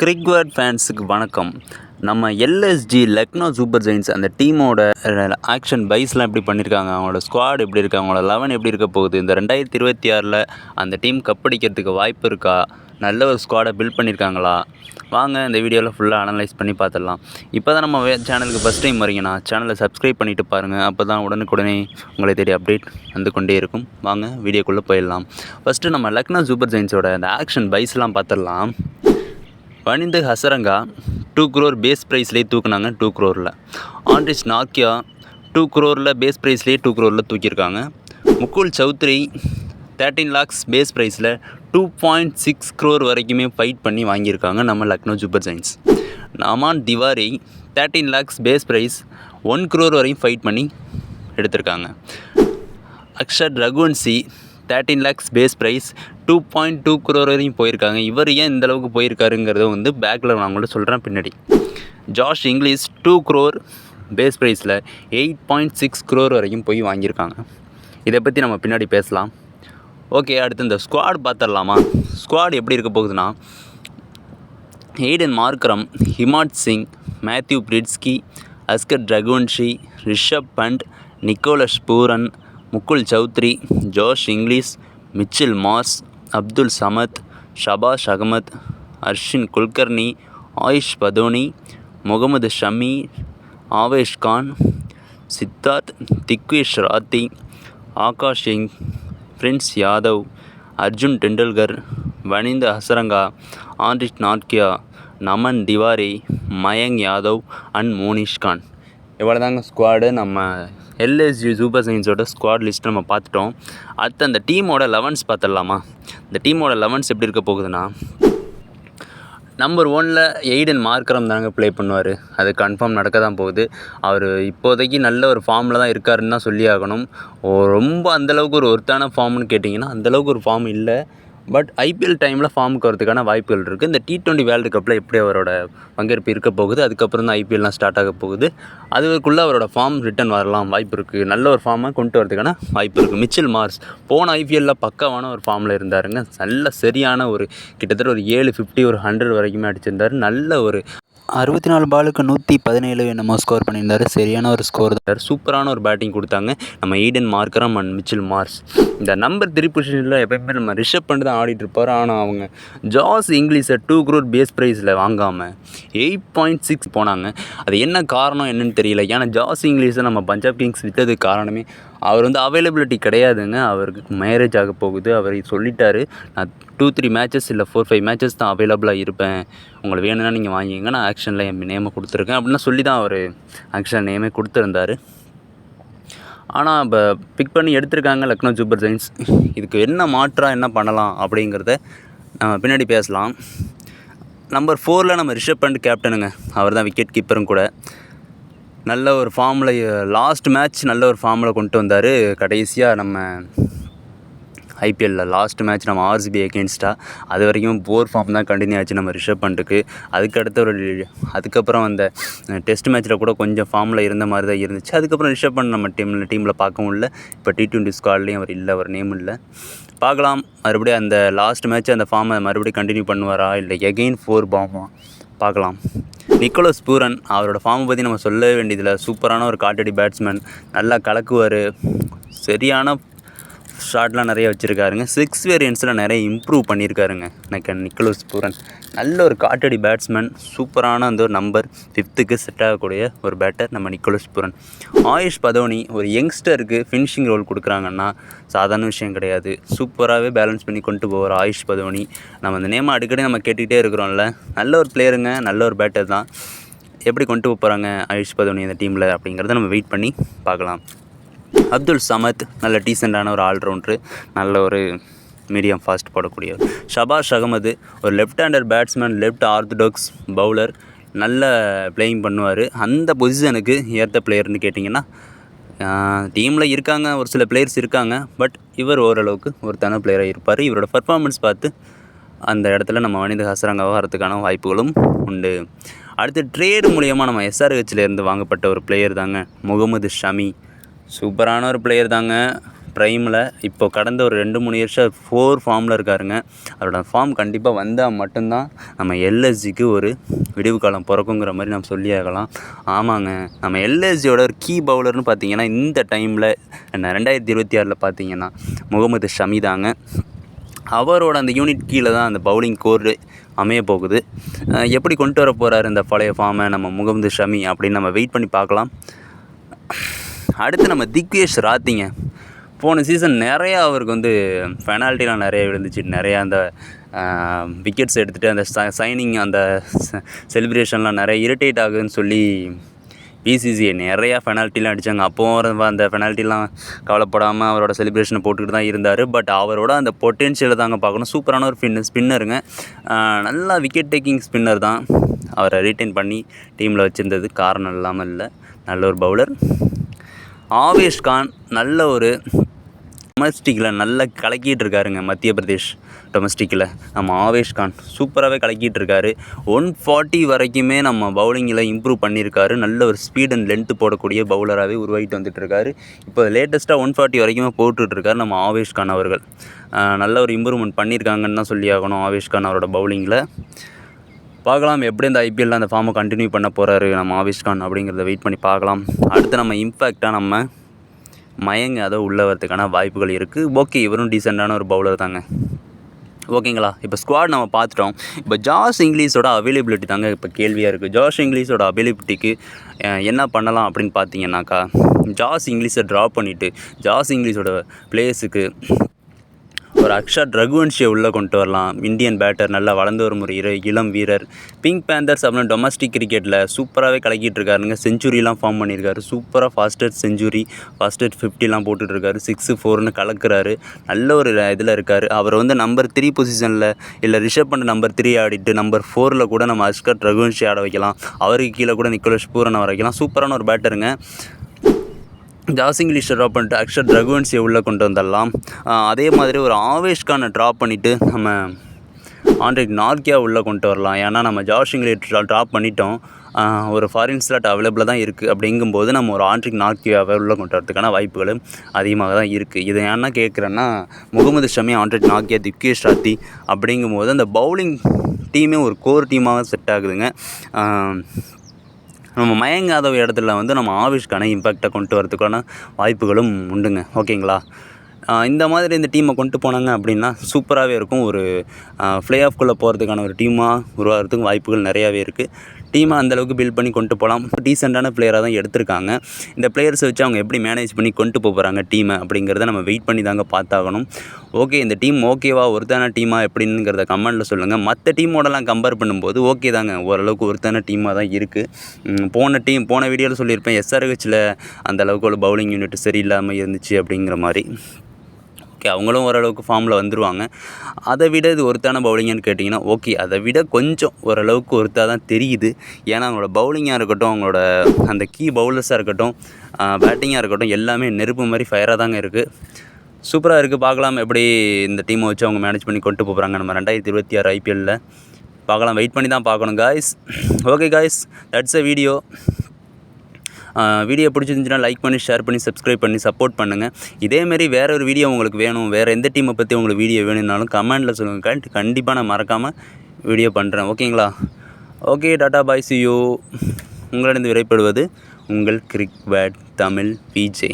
கிரிக்வேர்ட் ஃபேன்ஸுக்கு வணக்கம். நம்ம எல்எஸ்ஜி லக்னோ சூப்பர் ஜெயின்ஸ் அந்த டீமோட ஆக்ஷன் பைஸ்லாம் எப்படி பண்ணியிருக்காங்க அவங்களோட ஸ்குவாட் எப்படி இருக்கு? அவங்களோட லெவன் எப்படி இருக்க போகுது? இந்த ரெண்டாயிரத்தி இருபத்தி ஆறில் அந்த டீம் கப்படிக்கிறதுக்கு வாய்ப்பு இருக்கா? நல்ல ஒரு ஸ்குவாடை பில்ட் பண்ணியிருக்காங்களா வாங்க இந்த வீடியோவில் ஃபுல்லாக அனலைஸ் பண்ணி பார்த்துடலாம் இப்போ தான் நம்ம சேனலுக்கு ஃபஸ்ட் டைம் வரீங்கன்னா சேனலை சப்ஸ்கிரைப் பண்ணிவிட்டு பாருங்கள் அப்போ தான் உடனுக்குடனே உங்களை தேடி அப்டேட் வந்து கொண்டே இருக்கும். வாங்க வீடியோக்குள்ளே போயிடலாம். ஃபஸ்ட்டு நம்ம லக்னோ சூப்பர் ஜெயின்ஸோட அந்த ஆக்ஷன் பைஸ்லாம் பார்த்துடலாம் பணிந்து ஹசரங்கா டூ குரோர் பேஸ் ப்ரைஸ்லேயே தூக்குனாங்க டூ குரோரில் ஆண்ட்ரிஸ் நாக்கியா டூ குரோரில் பேஸ் ப்ரைஸ்லேயே டூ குரோரில் தூக்கியிருக்காங்க. முகுல் சௌத்ரி தேர்ட்டீன் லேக்ஸ் பேஸ் ப்ரைஸில் டூ பாயிண்ட் சிக்ஸ் க்ரோர் வரைக்குமே ஃபைட் பண்ணி வாங்கியிருக்காங்க நம்ம Lucknow super giants Aman Tiwari thirteen lakhs base price one crore வரையும் ஃபைட் பண்ணி எடுத்திருக்காங்க. Akshar Raghuvanshi thirteen lakhs base price two point two crore வரையும் போயிருக்காங்க. இவர் ஏன் இந்த அளவுக்கு போயிருக்காருங்கிறத வந்து பேக்கில் நான் உங்கள்ட்ட சொல்கிறேன் பின்னாடி. Josh Inglis two crore base ப்ரைஸில் எயிட் பாயிண்ட் சிக்ஸ் குரோர் வரைக்கும் போய் வாங்கியிருக்காங்க. இதை பற்றி நம்ம பின்னாடி பேசலாம். ஓகே அடுத்து இந்த ஸ்குவாட் பார்த்துடலாமா? ஸ்குவாட் எப்படி இருக்க போகுதுன்னா Aiden Markram Himmat Singh Matthew Breetzke Asghar Raghuvanshi Rishabh Pant Nicholas Pooran Mukul Choudhary Josh Inglis Mitchell Marsh Abdul Samad Shahbaz Ahmed Arshin Kulkarni Ayush Badoni Mohammed Shami Avesh Khan Siddharth Digvesh Rathi Akash Singh Prince Yadav Arjun Tendulkar Wanindu Hasaranga Anrich Nortje Naman Tiwari Mayank Yadav and Monish Khan. Squad நம்ம LSG super சயின்ஸோட squad list நம்ம பார்த்துட்டோம். அடுத்து அந்த டீமோட elevens பார்த்துடலாமா? இந்த டீமோட லெவன்ஸ் எப்படி இருக்க போகுதுன்னா நம்பர் ஒனில் எய்டன் மார்க்கரம் தாங்க ப்ளே பண்ணுவார். அது கன்ஃபார்ம் நடக்க தான் போகுது. அவர் இப்போதைக்கு நல்ல ஒரு ஃபார்மில் தான் இருக்காருன்னு தான் சொல்லி ஆகணும் ரொம்ப அந்தளவுக்கு ஒரு ஒருத்தான ஃபார்ம்னு கேட்டிங்கன்னா அந்தளவுக்கு ஒரு ஃபார்ம் இல்லை. பட் ஐபிஎல் டைமில் ஃபார்முக்கு வரதுக்கான வாய்ப்புகள் இருக்குது இந்த டி டுவெண்ட்டி வேர்ல்டு கப்பில் எப்படி அவரோட பங்கேற்பு இருக்க போகுது அதுக்கப்புறம் தான் ஐபிஎல்லாம் ஸ்டார்ட் ஆக போகுது. அதுக்குள்ளே அவரோட ஃபார்ம் ரிட்டன் வரலாம் வாய்ப்பு இருக்குது நல்ல ஒரு ஃபார்மை கொண்டு வரதுக்கான வாய்ப்பு இருக்குது மிச்சில் மார்ஸ் போன ஐபிஎல்லில் பக்காவான ஒரு ஃபார்மில் இருந்தாருங்க. நல்ல சரியான ஒரு கிட்டத்தட்ட ஒரு ஏழு ஃபிஃப்டி ஒரு ஹண்ட்ரட் வரைக்குமே அடிச்சிருந்தார். நல்ல ஒரு அறுபத்தி நாலு பாலுக்கு நூற்றி பதினேழு என்னமோ ஸ்கோர் பண்ணியிருந்தார். சரியான ஒரு ஸ்கோர் தான். சூப்பரான ஒரு பேட்டிங் கொடுத்தாங்க. நம்ம Aiden Markram and Mitchell Marsh இந்த நம்பர் த்ரீ பொசிஷனில் எப்பயுமே நம்ம ரிஷப் பண்ணி தான் ஆடிட்டு இருப்பார். ஆனால் அவங்க ஜாஸ் இங்கிலீஷை டூ குரோர் பேஸ் ப்ரைஸில் வாங்காமல் எயிட் பாயிண்ட் சிக்ஸ் போனாங்க. அது என்ன காரணம் என்னன்னு தெரியல. ஏன்னா ஜாஸ் இங்கிலீஷை நம்ம பஞ்சாப் கிங்ஸ் விற்றதுக்கு காரணமே அவர் வந்து அவைலபிலிட்டி கிடையாதுங்க. அவருக்கு மேரேஜ் ஆக போகுது. அவர் சொல்லிட்டாரு நான் டூ த்ரீ மேட்சஸ் இல்லை ஃபோர் ஃபைவ் மேட்சஸ் தான் அவைலபிளாக இருப்பேன். உங்களுக்கு வேணும்னா நீங்கள் வாங்கிங்க நான் ஆக்ஷனில் என் நேமை கொடுத்துருக்கேன். அப்படின்னு சொல்லி தான் அவர் ஆக்ஷன் நேமே கொடுத்துருந்தாரு. ஆனால் இப்போ பிக் பண்ணி எடுத்திருக்காங்க லக்னோ சூப்பர் ஜெயின்ஸ் இதுக்கு என்ன மாற்றாக என்ன பண்ணலாம் அப்படிங்கிறத நம்ம பின்னாடி பேசலாம். நம்பர் ஃபோரில் நம்ம ரிஷப் பண்ட் கேப்டனுங்க அவர் தான் விக்கெட் கீப்பரும் கூட. நல்ல ஒரு ஃபார்மில் லாஸ்ட் மேட்ச் நல்ல ஒரு ஃபார்மில் கொண்டு வந்தார். கடைசியாக நம்ம ஐபிஎல்லில் லாஸ்ட் மேட்ச் நம்ம ஆர்சிபி எகென்ஸ்டாக அது வரைக்கும் போர் ஃபார்ம் தான் கண்டினியூ ஆச்சு நம்ம ரிஷப் பண்ட்டுக்கு அதுக்கடுத்த ஒரு அதுக்கப்புறம் அந்த டெஸ்ட் மேட்ச்சில் கூட கொஞ்சம் ஃபார்மில் இருந்த மாதிரி தான் இருந்துச்சு. அதுக்கப்புறம் ரிஷப் பண்ண நம்ம டீமில் டீமில் பார்க்கவும் இல்லை. இப்போ டி ட்வெண்ட்டி ஸ்குவாட்லேயும் அவர் இல்லை அவர் நேம் இல்லை. பார்க்கலாம். மறுபடியும் அந்த லாஸ்ட் மேட்ச் அந்த ஃபார்மை மறுபடியும் கண்டினியூ பண்ணுவாரா? இல்லை எகெயின் ஃபோர் பாமா பார்க்கலாம். நிக்கோலஸ் பூரன் அவரோட ஃபார்மை பற்றி நம்ம சொல்ல வேண்டியதில்லை. சூப்பரான ஒரு காட்டடி பேட்ஸ்மேன் நல்லா கலக்குவார். சரியான ஷாட்லாம் நிறைய வச்சுருக்காருங்க. சிக்ஸ் வேரியன்ஸில் நிறைய இம்ப்ரூவ் பண்ணியிருக்காருங்க எனக்கு நிக்கலோஸ் பூரன் நல்ல ஒரு காட்டடி பேட்ஸ்மேன் சூப்பரான அந்த ஒரு நம்பர் ஃபிஃப்த்துக்கு செட் ஆகக்கூடிய ஒரு பேட்டர் நம்ம நிக்கலோஸ் பூரன் ஆயுஷ் பதோனி ஒரு யங்ஸ்டருக்கு ஃபினிஷிங் ரோல் கொடுக்குறாங்கன்னா சாதாரண விஷயம் கிடையாது. சூப்பராகவே பேலன்ஸ் பண்ணி கொண்டு போவார் ஆயுஷ் பதோனி. நம்ம அந்த நேம் அடிக்கடி நம்ம கேட்டுக்கிட்டே இருக்கிறோம்ல. நல்ல ஒரு பிளேயருங்க நல்ல ஒரு பேட்டர் தான். எப்படி கொண்டு போகிறாங்க ஆயுஷ் பதோனி அந்த டீமில் அப்படிங்கிறத நம்ம வெயிட் பண்ணி பார்க்கலாம். அப்துல் சமத் நல்ல டீசெண்டான ஒரு ஆல்ரவுண்ட்ரு நல்ல ஒரு மீடியம் ஃபாஸ்ட் போடக்கூடிய. ஷபாஷ் அகமது ஒரு left hander batsman left orthodox bowler நல்ல பிளேயிங் பண்ணுவார். அந்த பொசிஷனுக்கு ஏற்ற பிளேயர்னு கேட்டிங்கன்னா டீமில் இருக்காங்க ஒரு சில பிளேயர்ஸ் இருக்காங்க பட் இவர் ஓரளவுக்கு ஒரு தன பிளேயராக இருப்பார். இவரோட பர்ஃபார்மன்ஸ் பார்த்து அந்த இடத்துல நம்ம மனித ஹசரங்காவாக வரதுக்கான வாய்ப்புகளும் உண்டு. அடுத்து ட்ரேடு மூலியமாக நம்ம எஸ்ஆர்ஹெச்லேருந்து வாங்கப்பட்ட ஒரு பிளேயர் தாங்க முகமது ஷமி. சூப்பரான ஒரு பிளேயர் தாங்க. ப்ரைமில் இப்போ கடந்த ஒரு ரெண்டு மூணு வருஷம் ஃபோர் ஃபார்மில் இருக்காருங்க. அவரோட ஃபார்ம் கண்டிப்பாக வந்தால் மட்டும்தான் நம்ம எல்எஸ்ஜிக்கு ஒரு விடிவு காலம் பிறக்குங்கிற மாதிரி நம்ம சொல்லி ஆகலாம். ஆமாங்க நம்ம எல்எஸ்ஜியோட ஒரு கீ பவுலர்னு பார்த்தீங்கன்னா இந்த டைமில் ரெண்டாயிரத்தி இருபத்தி ஆறில் பார்த்தீங்கன்னா முகமது ஷமி தாங்க. அவரோட அந்த யூனிட் கீழே தான் அந்த பவுலிங் கோர் அமைய போகுது. எப்படி கொண்டு வர போகிறாரு இந்த பழைய ஃபார்மை நம்ம முகமது ஷமி அப்படின்னு நம்ம வெயிட் பண்ணி பார்க்கலாம். அடுத்து நம்ம திக்வேஷ் ராத்திங்க. போன சீசன் நிறையா அவருக்கு வந்து பெனால்ட்டிலாம் நிறைய விழுந்துச்சு. நிறையா அந்த விக்கெட்ஸ் எடுத்துகிட்டு அந்த சைனிங் அந்த செலிப்ரேஷன்லாம் நிறைய இரிட்டேட் ஆகுதுன்னு சொல்லி பிசிசிஐ நிறையா பெனால்ட்டிலாம் அடித்தாங்க அப்போவும் அந்த பெனால்ட்டிலாம் கவலைப்படாமல் அவரோட செலிப்ரேஷனை போட்டுக்கிட்டு தான் இருந்தார். பட் அவரோட அந்த பொட்டென்ஷியலை தாங்க பார்க்கணும். சூப்பரான ஒரு ஃபின் ஸ்பின்னருங்க நல்லா விக்கெட் டேக்கிங் ஸ்பின்னர் தான். அவரை ரீட்டைன் பண்ணி டீமில் வச்சுருந்தது. காரணம் இல்லாமல் இல்லை. நல்ல ஒரு பவுலர் ஆவேஷ் கான் நல்ல ஒரு டொமஸ்டிக்கில் நல்லா கலக்கிட்டு இருக்காருங்க மத்திய பிரதேஷ் டொமஸ்டிக்கில் நம்ம ஆவேஷ் கான் சூப்பராகவே கலக்கிட்டு இருக்காரு ஒன் ஃபார்ட்டி வரைக்குமே நம்ம பவுலிங்கில் இம்ப்ரூவ் பண்ணியிருக்காரு. நல்ல ஒரு ஸ்பீட் அண்ட் லென்த்து போடக்கூடிய பவுலராகவே உருவாகிட்டு வந்துட்டு இருக்காரு இப்போ லேட்டஸ்ட்டாக ஒன் ஃபார்ட்டி வரைக்குமே போட்டுட்ருக்காரு நம்ம ஆவேஷ் கான் அவர்கள். நல்ல ஒரு இம்ப்ரூவ்மெண்ட் பண்ணியிருக்காங்கன்னு தான் சொல்லி ஆகணும் ஆவேஷ் கான் அவரோட பவுலிங்கில் பார்க்கலாம். எப்படி இந்த ஐபிஎல்ல அந்த ஃபார்மை கண்டினியூ பண்ண போகிறாரு நம்ம ஆவேஷ் கான் அப்படிங்கிறத வெயிட் பண்ணி பார்க்கலாம். அடுத்து நம்ம இம்பேக்டாக நம்ம மயங்க அதை உள்ளே வரதுக்கான வாய்ப்புகள் இருக்குது ஓகே இவரும் டீசெண்டான ஒரு பவுலர் தாங்க. ஓகேங்களா இப்போ ஸ்குவாட் நம்ம பார்த்துட்டோம். இப்போ ஜாஸ் இங்கிலீஷோட அவைலபிலிட்டி தாங்க இப்போ கேள்வியாக இருக்குது ஜாஸ் இங்கிலீஷோட அவைலபிலிட்டிக்கு என்ன பண்ணலாம் அப்படின்னு பார்த்தீங்கன்னாக்கா ஜாஸ் இங்கிலீஷை ட்ராப் பண்ணிவிட்டு ஜாஸ் இங்கிலீஷோட பிளேஸுக்கு ஒரு அக்ஷர் ரகுவன்ஷியை உள்ளே கொண்டு வரலாம். இந்தியன் பேட்டர் நல்லா வளர்ந்து வரும் ஒரு இளம் வீரர். பிங்க் பேந்தர்ஸ் அப்படின்னு டொமஸ்டிக் கிரிக்கெட்டில் சூப்பராகவே கலக்கிட்டு இருக்காருங்க. செஞ்சுரிலாம் ஃபார்ம் பண்ணியிருக்காரு. சூப்பராக ஃபாஸ்டஸ்ட் செஞ்சுரி ஃபாஸ்டஸ்ட் ஃபிஃப்டிலாம் போட்டுட்ருக்காரு. சிக்ஸு ஃபோர்னு கலக்குறாரு. நல்ல ஒரு இதில் இருக்கார். அவர் வந்து நம்பர் த்ரீ பொசிஷனில் இல்லை ரிஷப் பண்ண நம்பர் த்ரீ ஆடிட்டு நம்பர் ஃபோரில் கூட நம்ம அஷ்கர் ரகுவன்ஷி ஆட வைக்கலாம். அவருக்கு கீழே கூட நிக்கோலஸ் பூரனை வர வைக்கலாம். சூப்பரான ஒரு பேட்டருங்க ஜாஸ் இங்கிலீஷை ட்ராப் பண்ணிட்டு அக்ஷர் ரகுவன்சியை உள்ளே கொண்டு வந்துடலாம். அதே மாதிரி ஒரு ஆவேஷ்கானை ட்ராப் பண்ணிவிட்டு நம்ம ஆண்ட்ரிக் நார்கியா உள்ளே கொண்டு வரலாம். ஏன்னா நம்ம ஜாஸ் இங்கிலீஷ் ட்ராப் பண்ணிட்டோம். ஒரு ஃபாரின் ஸ்லாட் அவைலபிளாக தான் இருக்குது அப்படிங்கும்போது நம்ம ஒரு ஆண்ட்ரிக் நார்கியாவை உள்ளே கொண்டு வரதுக்கான வாய்ப்புகளும் அதிகமாக தான் இருக்குது இதை என்ன கேட்குறேன்னா முகமது ஷமி ஆண்ட்ரிக் நார்கியா திவ்கேஷ் ராத்தி அப்படிங்கும்போது அந்த பவுலிங் டீமே ஒரு கோர் டீமாக செட் ஆகுதுங்க. நம்ம மயங்காத இடத்துல வந்து நம்ம ஆவிஷ்கான இம்பேக்டை கொண்டு வரதுக்கான வாய்ப்புகளும் உண்டுங்க. ஓகேங்களா? இந்த மாதிரி இந்த டீமை கொண்டு போனாங்க அப்படின்னா சூப்பராகவே இருக்கும். ஒரு ஃப்ளே ஆஃப்குள்ளே போகிறதுக்கான ஒரு டீமாக உருவாகிறதுக்கு வாய்ப்புகள் நிறையாவே இருக்குது டீமை அந்தளவுக்கு பில்ட் பண்ணி கொண்டு போகலாம். டீசெண்டான பிளேயராக தான் எடுத்திருக்காங்க. இந்த பிளேயர்ஸை வச்சு அவங்க எப்படி மேனேஜ் பண்ணி கொண்டு போகிறாங்க டீமை அப்படிங்கிறத நம்ம வெயிட் பண்ணி தாங்க பார்த்தாகணும். ஓகே இந்த டீம் ஓகேவா ஒருத்தான டீமாக எப்படிங்கிறத கமெண்ட்டில் சொல்லுங்கள் மற்ற டீமோடலாம் கம்பேர் பண்ணும்போது ஓகே தாங்க. ஓரளவுக்கு ஒருத்தான டீமாக தான் இருக்குது போன டீம் போன வீடியோவில் சொல்லியிருப்பேன். எஸ்ஆர்ஹெச்சில் அந்த அளவுக்கு ஒரு பவுலிங் யூனிட் சரியில்லாமல் இருந்துச்சு அப்படிங்கிற மாதிரி. ஓகே அவங்களும் ஓரளவுக்கு ஃபார்மில் வந்துருவாங்க. அதை விட இது ஒருத்தான பவுலிங்கன்னு கேட்டிங்கன்னா ஓகே அதை விட கொஞ்சம் ஓரளவுக்கு ஒருத்தா தான் தெரியுது. ஏன்னா அவங்களோட பவுலிங்காக இருக்கட்டும் அவங்களோட அந்த கீ பவுலர்ஸாக இருக்கட்டும் பேட்டிங்காக இருக்கட்டும் எல்லாமே நெருப்பு மாதிரி ஃபயராக தாங்க இருக்குது சூப்பராக இருக்குது பார்க்கலாம் எப்படி இந்த டீமை வச்சு அவங்க மேனேஜ் பண்ணி கொண்டு போகிறாங்க நம்ம ரெண்டாயிரத்தி இருபத்தி ஆறு ஐபிஎல்லில் பார்க்கலாம் வெயிட் பண்ணி தான் பார்க்கணும் guys okay guys that's a video video பிடிச்சிருந்துச்சுன்னா லைக் பண்ணி ஷேர் பண்ணி சப்ஸ்கிரைப் பண்ணி சப்போர்ட் பண்ணுங்கள் இதேமாரி வேறு ஒரு வீடியோ உங்களுக்கு வேணும் வேறு எந்த டீமை பற்றி உங்களுக்கு வீடியோ வேணும்னாலும் கமெண்டில் சொல்லுங்கள் கண்டிப்பாக நான் மறக்காமல் வீடியோ பண்ணுறேன் ஓகேங்களா okay tata bye see you உங்களிடம் விரைப்படுவது உங்கள் கிரிக் பேட் தமிழ் பிஜே